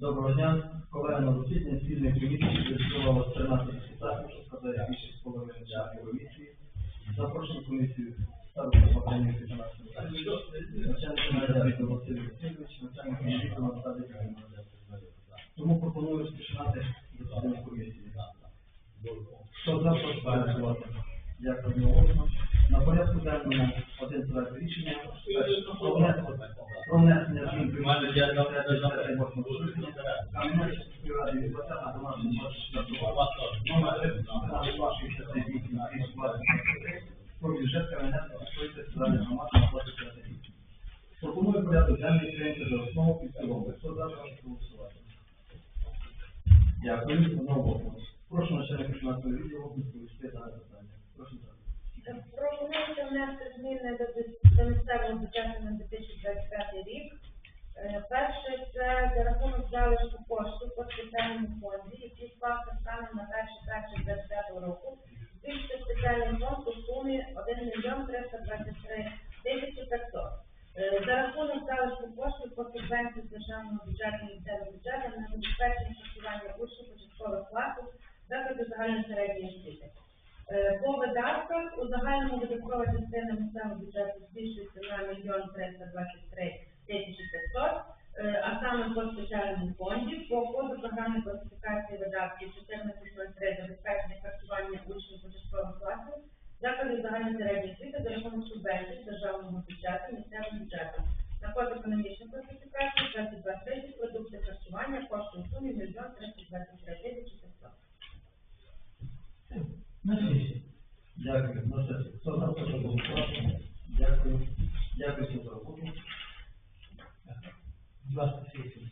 Доброго дня. Колеги на засіданні спільної комісії зареєструвалося 13 депутатів, що складає більшість половини членів комісії. Запрошую комісію староста Богданів 15 начальник Василь начальник комісії Іванівна. Тому пропоную розпочинати засідання комісії. Хто за, прошу голосувати. Дякую одноголосно. На порядку денному один проект рішення про внесення про внесення змін до Кам'янецької сільської ради від 20 на 12 номер 3268 про бюджет сільської територіальної громади на 25 рік. Пропоную порядок денний прийняти за основу і в цілому. Хто за, прошу голосувати. Дякую. Одноголосно. Прошу начальника фінансового відділу відповісти дане питання. Прошу так. Пропонується внести зміни до місцевого бюджету на 2025 рік. Е, Перше, це за рахунок залишку коштів по спеціальному фонді, який склався станом на 1.1.25 року. Збільшити спеціальний фонд у сумі 1 мільйон 323 тисячі 500. Е, За рахунок залишку коштів по субвенції з державного бюджету і місцевого бюджету на забезпечення харчування учнів початкових класів закладів загальної середньої освіти. Е, По видатках у загальному видаткова частина місцевого бюджету збільшується на мільйон 323 тисячі програми класифікації видатків 1403 забезпечення харчування учнів початкових класів, закладів загальної середньої освіти за рахунок субвенцій з державного бюджету, місцевим бюджетом. На код економічної класифікації 2023 продукти харчування коштує в сумі мільйон 323 тисячі 500. На сесії. Дякую. На сесії. Хто за, прошу голосувати. Дякую. Дякую всім за роботу. Будь ласка, сесії.